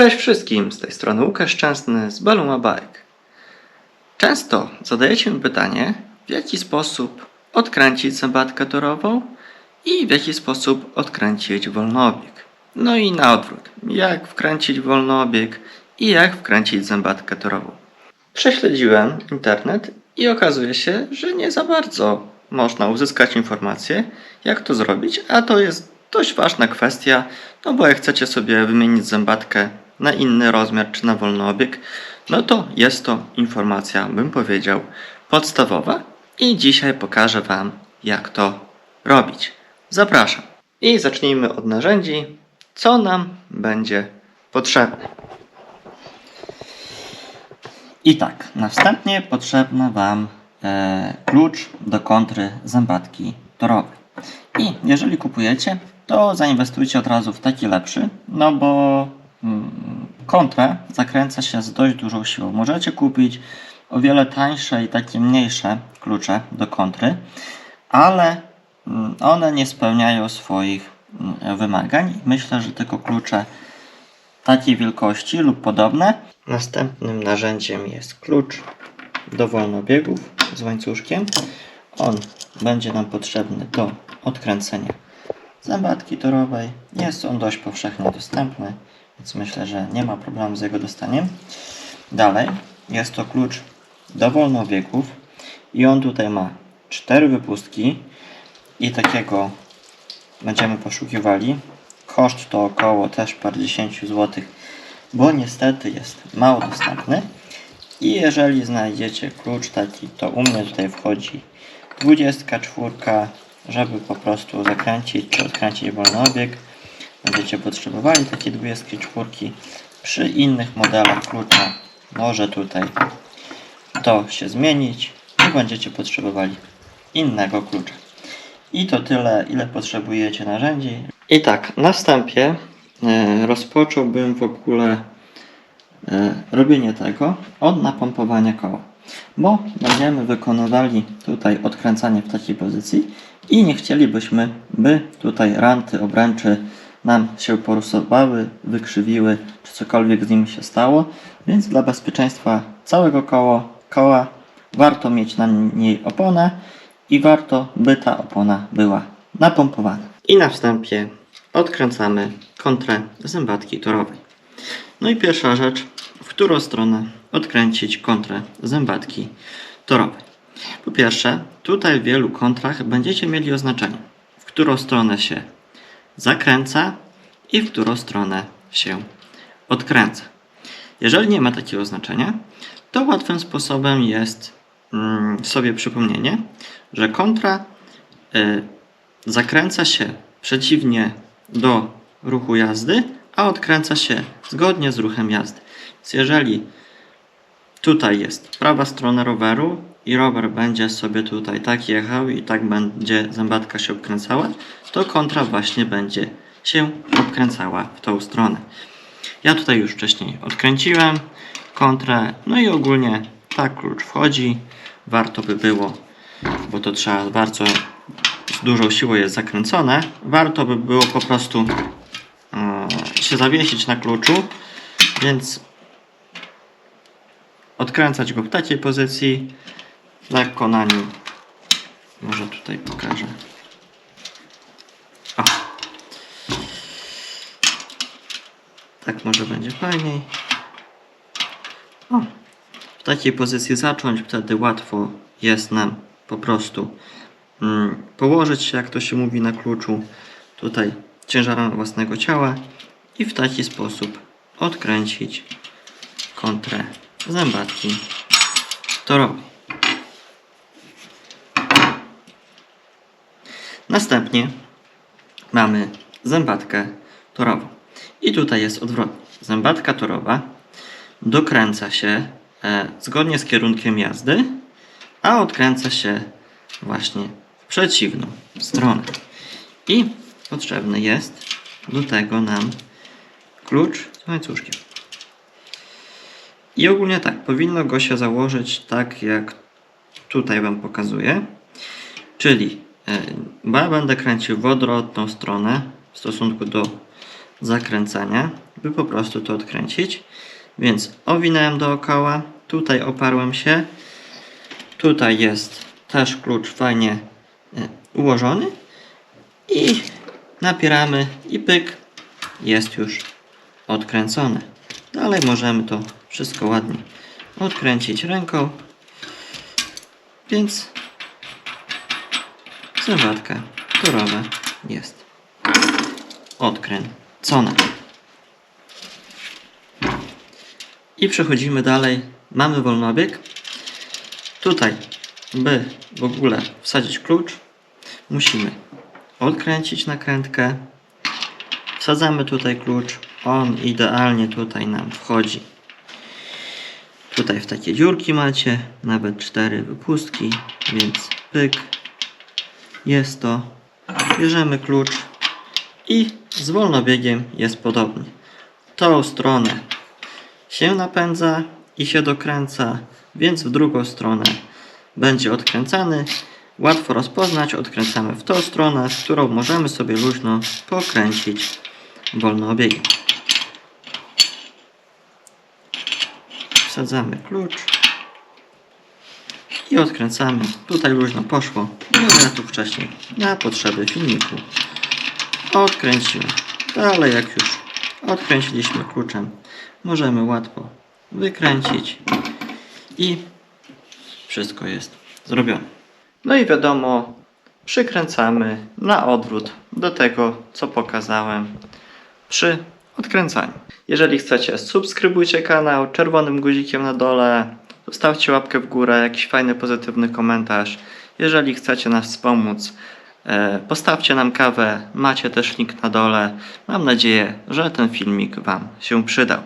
Cześć wszystkim, z tej strony Łukasz Szczęsny z Baluma Bike. Często zadajecie mi pytanie, w jaki sposób odkręcić zębatkę torową i w jaki sposób odkręcić wolnobieg. No i na odwrót, jak wkręcić wolnobieg i jak wkręcić zębatkę torową. Prześledziłem internet i okazuje się, że nie za bardzo można uzyskać informacje, jak to zrobić, a to jest dość ważna kwestia, no bo jak chcecie sobie wymienić zębatkę na inny rozmiar czy na wolnoobieg, no to jest to informacja, bym powiedział, podstawowa i dzisiaj pokażę Wam, jak to robić. Zapraszam. I zacznijmy od narzędzi, co nam będzie potrzebne. I tak, na wstępnie potrzebny Wam e, klucz do kontry zębatki torowej. I jeżeli kupujecie, to zainwestujcie od razu w taki lepszy, no bo mm, kontrę zakręca się z dość dużą siłą. Możecie kupić o wiele tańsze i takie mniejsze klucze do kontry, ale mm, one nie spełniają swoich mm, wymagań. Myślę, że tylko klucze takiej wielkości lub podobne. Następnym narzędziem jest klucz do wolnobiegów z łańcuszkiem. On będzie nam potrzebny do odkręcenia zębatki torowej. Jest on dość powszechnie dostępny, więc myślę, że nie ma problemu z jego dostaniem. Dalej jest to klucz do wolnobiegów i on tutaj ma cztery wypustki i takiego będziemy poszukiwali. Koszt to około też parędziesięciu złotych, bo niestety jest mało dostępny. I jeżeli znajdziecie klucz taki, to u mnie tutaj wchodzi 24, żeby po prostu zakręcić czy odkręcić wolnobieg. Będziecie potrzebowali takie 24. Przy innych modelach klucza może tutaj to się zmienić i będziecie potrzebowali innego klucza. I to tyle, ile potrzebujecie narzędzi. I tak, na wstępie e, rozpocząłbym w ogóle e, robienie tego od napompowania koła. Bo będziemy wykonywali tutaj odkręcanie w takiej pozycji i nie chcielibyśmy, by tutaj ranty, obręczy nam się porusowały, wykrzywiły, czy cokolwiek z nimi się stało. Więc dla bezpieczeństwa całego koło, koła warto mieć na niej oponę i warto, by ta opona była napompowana. I na wstępie odkręcamy kontrę zębatki torowej. No i pierwsza rzecz, w którą stronę odkręcić kontrę zębatki torowej. Po pierwsze, tutaj w wielu kontrach będziecie mieli oznaczenie, w którą stronę się zakręca i w którą stronę się odkręca. Jeżeli nie ma takiego oznaczenia, to łatwym sposobem jest mm, sobie przypomnienie, że kontra y, zakręca się przeciwnie do ruchu jazdy, a odkręca się zgodnie z ruchem jazdy. Więc jeżeli tutaj jest prawa strona roweru i rower będzie sobie tutaj tak jechał i tak będzie zębatka się obkręcała, to kontra właśnie będzie się obkręcała w tą stronę. Ja tutaj już wcześniej odkręciłem kontrę, no i ogólnie tak klucz wchodzi. Warto by było, bo to trzeba bardzo z dużą siłą jest zakręcone, warto by było po prostu e, się zawiesić na kluczu, więc odkręcać go w takiej pozycji, lekko na nim. Może tutaj pokażę. O. Tak może będzie fajniej. O. W takiej pozycji zacząć, wtedy łatwo jest nam po prostu mm, położyć się, jak to się mówi na kluczu, tutaj ciężarem własnego ciała i w taki sposób odkręcić kontrę zębatki torowej. Następnie mamy zębatkę torową. I tutaj jest odwrotnie. Zębatka torowa dokręca się e, zgodnie z kierunkiem jazdy, a odkręca się właśnie w przeciwną stronę. I potrzebny jest do tego nam klucz z łańcuszkiem. I ogólnie tak, powinno go się założyć tak jak tutaj Wam pokazuję. Czyli e, ja będę kręcił w odwrotną stronę w stosunku do zakręcenia, by po prostu to odkręcić. Więc owinąłem dookoła, tutaj oparłem się, tutaj jest też klucz fajnie e, ułożony i napieramy i pyk, jest już odkręcone. Dalej możemy to wszystko ładnie odkręcić ręką, więc zębatka torowa jest odkręcona. I przechodzimy dalej. Mamy wolnobieg. Tutaj, by w ogóle wsadzić klucz, musimy odkręcić nakrętkę. Wsadzamy tutaj klucz. On idealnie tutaj nam wchodzi. Tutaj w takie dziurki macie, nawet cztery wypustki, więc pyk. Jest to. Bierzemy klucz i z wolnobiegiem jest podobnie. Tą stronę się napędza i się dokręca, więc w drugą stronę będzie odkręcany. Łatwo rozpoznać, odkręcamy w tą stronę, w którą możemy sobie luźno pokręcić wolnobiegiem. Wsadzamy klucz i odkręcamy. Tutaj luźno poszło, ja tu wcześniej na potrzeby filmiku odkręciłem. Dalej jak już odkręciliśmy kluczem, możemy łatwo wykręcić i wszystko jest zrobione. No i wiadomo, przykręcamy na odwrót do tego, co pokazałem przy odkręcaniu. Jeżeli chcecie, subskrybujcie kanał czerwonym guzikiem na dole, zostawcie łapkę w górę, jakiś fajny, pozytywny komentarz. Jeżeli chcecie nas wspomóc, e, postawcie nam kawę, macie też link na dole. Mam nadzieję, że ten filmik Wam się przydał.